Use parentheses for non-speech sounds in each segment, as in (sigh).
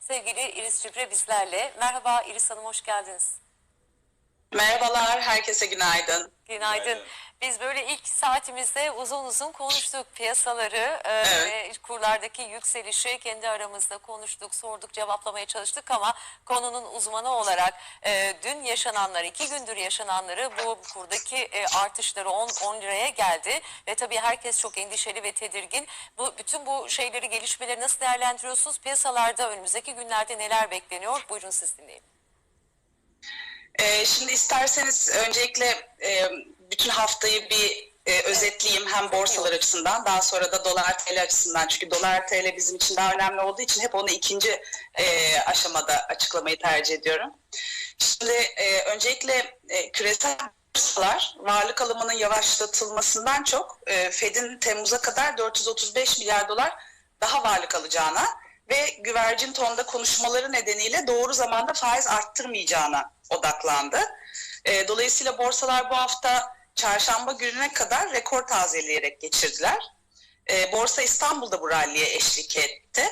Sevgili Iris Cübre bizlerle. Merhaba Iris Hanım hoş geldiniz. Merhabalar, herkese günaydın. Günaydın. Günaydın. Biz böyle ilk saatimizde uzun uzun konuştuk piyasaları e, ve kurlardaki yükselişi kendi aramızda konuştuk, sorduk, cevaplamaya çalıştık ama konunun uzmanı olarak e, dün yaşananları, iki gündür yaşananları bu kurdaki e, artışları 10, 10 liraya geldi ve tabii herkes çok endişeli ve tedirgin. Bu bütün bu şeyleri, gelişmeleri nasıl değerlendiriyorsunuz? Piyasalarda önümüzdeki günlerde neler bekleniyor? Buyurun siz dinleyin. Ee, şimdi isterseniz öncelikle e, bütün haftayı bir e, özetleyeyim hem borsalar açısından daha sonra da dolar TL açısından çünkü dolar TL bizim için daha önemli olduğu için hep onu ikinci e, aşamada açıklamayı tercih ediyorum. Şimdi e, öncelikle e, küresel borsalar varlık alımının yavaşlatılmasından çok e, Fed'in Temmuz'a kadar 435 milyar dolar daha varlık alacağına ve güvercin tonda konuşmaları nedeniyle doğru zamanda faiz arttırmayacağına odaklandı. E, dolayısıyla borsalar bu hafta çarşamba gününe kadar rekor tazeleyerek geçirdiler. E, Borsa İstanbul'da bu ralliye eşlik etti.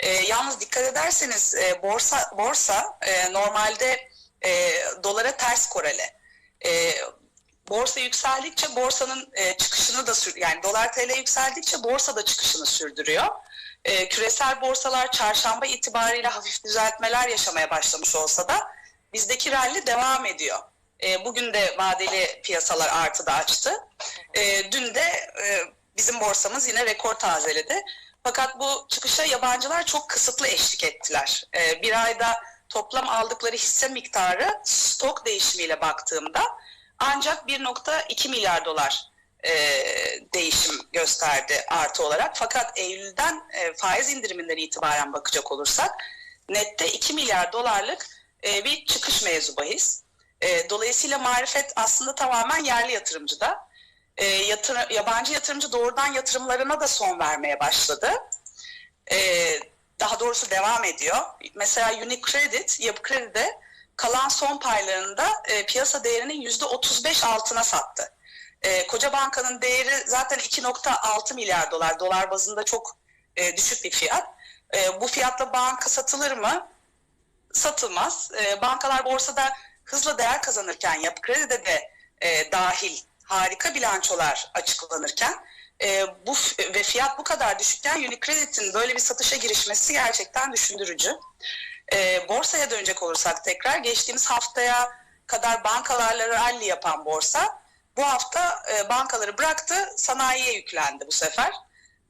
E, yalnız dikkat ederseniz e, borsa borsa normalde dolara ters korele. Borsa yükseldikçe borsanın çıkışını da sür yani dolar TL yükseldikçe borsa da çıkışını sürdürüyor. E, küresel borsalar çarşamba itibariyle hafif düzeltmeler yaşamaya başlamış olsa da bizdeki rally devam ediyor. E, bugün de vadeli piyasalar artıda açtı. E, dün de e, bizim borsamız yine rekor tazeledi. Fakat bu çıkışa yabancılar çok kısıtlı eşlik ettiler. E, bir ayda toplam aldıkları hisse miktarı stok değişimiyle baktığımda ancak 1.2 milyar dolar e, değişim gösterdi artı olarak. Fakat Eylül'den e, faiz indiriminden itibaren bakacak olursak nette 2 milyar dolarlık e, bir çıkış mevzu bahis. E, dolayısıyla marifet aslında tamamen yerli yatırımcıda. E, yatır, yabancı yatırımcı doğrudan yatırımlarına da son vermeye başladı. E, daha doğrusu devam ediyor. Mesela Unicredit, Yapı Kredi'de kalan son paylarında e, piyasa değerinin %35 altına sattı. E, Koca Banka'nın değeri zaten 2.6 milyar dolar. Dolar bazında çok e, düşük bir fiyat. E, bu fiyatla banka satılır mı? Satılmaz. E, bankalar borsada hızla değer kazanırken, yapı kredide de e, dahil harika bilançolar açıklanırken e, bu ve fiyat bu kadar düşükken Unicredit'in böyle bir satışa girişmesi gerçekten düşündürücü. E, borsaya dönecek olursak tekrar geçtiğimiz haftaya kadar bankalarla rally yapan borsa bu hafta e, bankaları bıraktı sanayiye yüklendi bu sefer.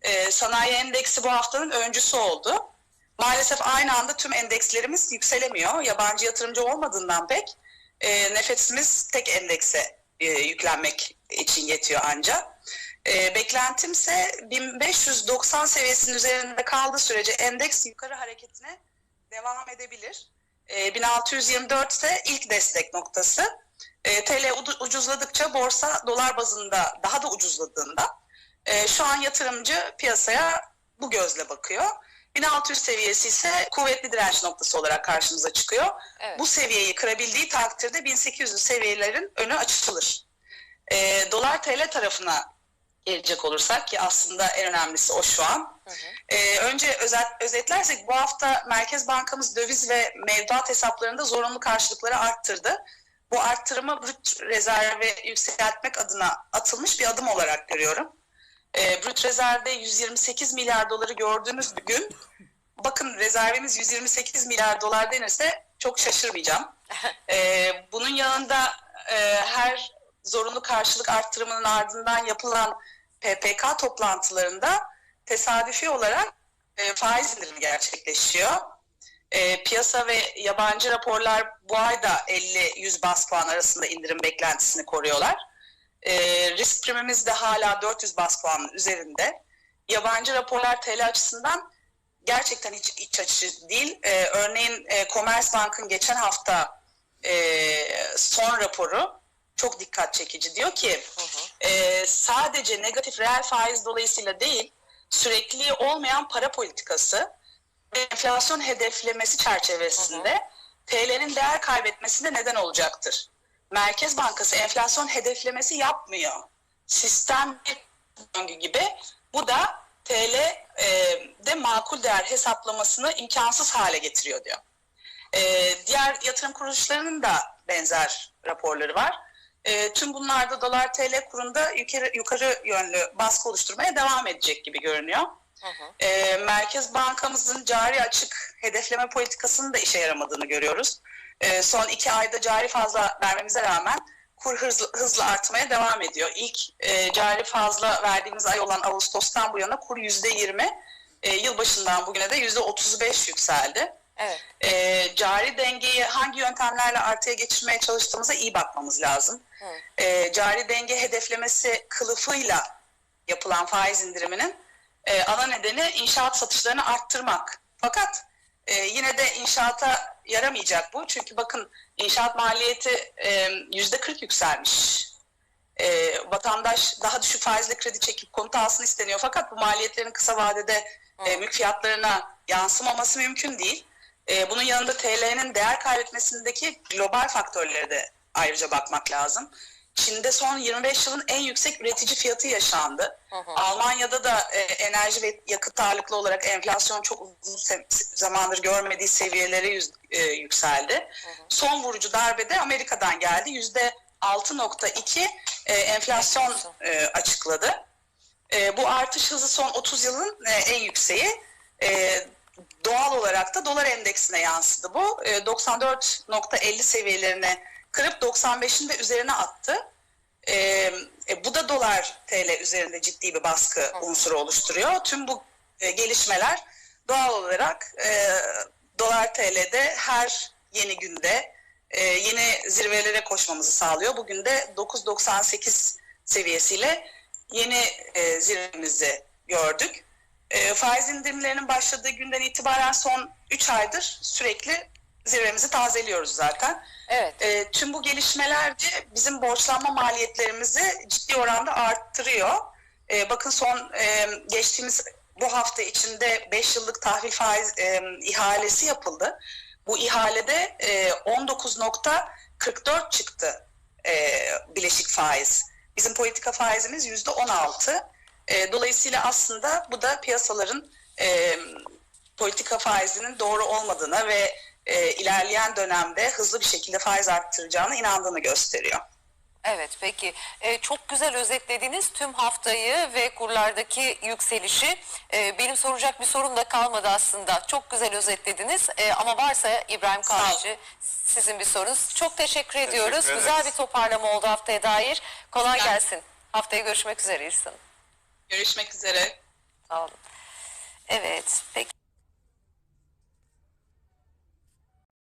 E, sanayi endeksi bu haftanın öncüsü oldu. Maalesef aynı anda tüm endekslerimiz yükselemiyor. Yabancı yatırımcı olmadığından pek e, nefesimiz tek endekse e, yüklenmek için yetiyor ancak. E, beklentimse 1590 seviyesinin üzerinde kaldığı sürece endeks yukarı hareketine devam edebilir. E, 1624 ise ilk destek noktası. E, TL udu- ucuzladıkça borsa dolar bazında daha da ucuzladığında e, şu an yatırımcı piyasaya bu gözle bakıyor. 1600 seviyesi ise kuvvetli direnç noktası olarak karşımıza çıkıyor. Evet. Bu seviyeyi kırabildiği takdirde 1800 seviyelerin önü açılır. E, dolar TL tarafına gelecek olursak ki aslında en önemlisi o şu an. Hı hı. Ee, önce özet, özetlersek bu hafta Merkez Bankamız döviz ve mevduat hesaplarında zorunlu karşılıkları arttırdı. Bu arttırımı brüt rezervi yükseltmek adına atılmış bir adım olarak görüyorum. Ee, brüt rezervde 128 milyar doları gördüğümüz gün bakın rezervimiz 128 milyar dolar denirse çok şaşırmayacağım. (laughs) Ee, bunun yanında e, her zorunlu karşılık arttırımının ardından yapılan PPK toplantılarında tesadüfi olarak e, faiz indirimi gerçekleşiyor. E, piyasa ve yabancı raporlar bu ayda 50-100 bas puan arasında indirim beklentisini koruyorlar. E, risk primimiz de hala 400 bas puanın üzerinde. Yabancı raporlar TL açısından gerçekten hiç iç açıcı değil. E, örneğin e, Commerzbank'ın geçen hafta e, son raporu çok dikkat çekici. Diyor ki Hı hı. e, sadece negatif reel faiz dolayısıyla değil, sürekli olmayan para politikası enflasyon hedeflemesi çerçevesinde TL'nin değer kaybetmesine neden olacaktır. Merkez Bankası enflasyon hedeflemesi yapmıyor. Sistem bir döngü gibi. Bu da TL e, de makul değer hesaplamasını imkansız hale getiriyor diyor. E, diğer yatırım kuruluşlarının da benzer raporları var. E, tüm bunlarda dolar TL kurunda yukarı, yukarı yönlü baskı oluşturmaya devam edecek gibi görünüyor. Hı hı. E, Merkez Bankamızın cari açık hedefleme politikasının da işe yaramadığını görüyoruz. E, son iki ayda cari fazla vermemize rağmen kur hızlı, hızlı artmaya devam ediyor. İlk e, cari fazla verdiğimiz ay olan Ağustos'tan bu yana kur yüzde yirmi, e, yılbaşından bugüne de yüzde otuz beş yükseldi. Evet. E, cari dengeyi hangi yöntemlerle artıya geçirmeye çalıştığımıza iyi bakmamız lazım. Hı. E, cari denge hedeflemesi kılıfıyla yapılan faiz indiriminin e, ana nedeni inşaat satışlarını arttırmak. Fakat e, yine de inşaata yaramayacak bu. Çünkü bakın inşaat maliyeti e, yüzde 40 yükselmiş. E, vatandaş daha düşük faizle kredi çekip konut alsın isteniyor. Fakat bu maliyetlerin kısa vadede e, mülk fiyatlarına yansımaması mümkün değil. E, bunun yanında TL'nin değer kaybetmesindeki global faktörlere de ayrıca bakmak lazım. Çin'de son 25 yılın en yüksek üretici fiyatı yaşandı. Hı hı. Almanya'da da e, enerji ve yakıt ağırlıklı olarak enflasyon çok uzun zamandır görmediği seviyelere yüz- e, yükseldi. Son vurucu darbe de Amerika'dan geldi. Yüzde 6.2 e, enflasyon e, açıkladı. E, bu artış hızı son 30 yılın e, en yükseği. E, doğal olarak da dolar endeksine yansıdı bu. E, 94.50 seviyelerine kırıp 95'in de üzerine attı. E, e, bu da dolar TL üzerinde ciddi bir baskı unsuru oluşturuyor. Tüm bu e, gelişmeler doğal olarak e, dolar TL'de her yeni günde e, yeni zirvelere koşmamızı sağlıyor. Bugün de 9.98 seviyesiyle yeni e, zirvemizi gördük. E, faiz indirimlerinin başladığı günden itibaren son 3 aydır sürekli zirvemizi tazeliyoruz zaten. Evet. E, tüm bu gelişmeler de bizim borçlanma maliyetlerimizi ciddi oranda arttırıyor. E, bakın son e, geçtiğimiz bu hafta içinde 5 yıllık tahvil faiz e, ihalesi yapıldı. Bu ihalede e, 19.44 çıktı e, bileşik faiz. Bizim politika faizimiz yüzde 16. E, dolayısıyla aslında bu da piyasaların e, politika faizinin doğru olmadığına ve e, ilerleyen dönemde hızlı bir şekilde faiz arttıracağına inandığını gösteriyor. Evet peki. Ee, çok güzel özetlediniz tüm haftayı ve kurlardaki yükselişi. Ee, benim soracak bir sorum da kalmadı aslında. Çok güzel özetlediniz. Ee, ama varsa İbrahim. Kahveci sizin bir sorunuz. Çok teşekkür ediyoruz. ederiz. güzel bir toparlama oldu haftaya dair. Kolay Ben- gelsin. Haftaya görüşmek üzere İrsan Görüşmek üzere. sağ olun. Evet peki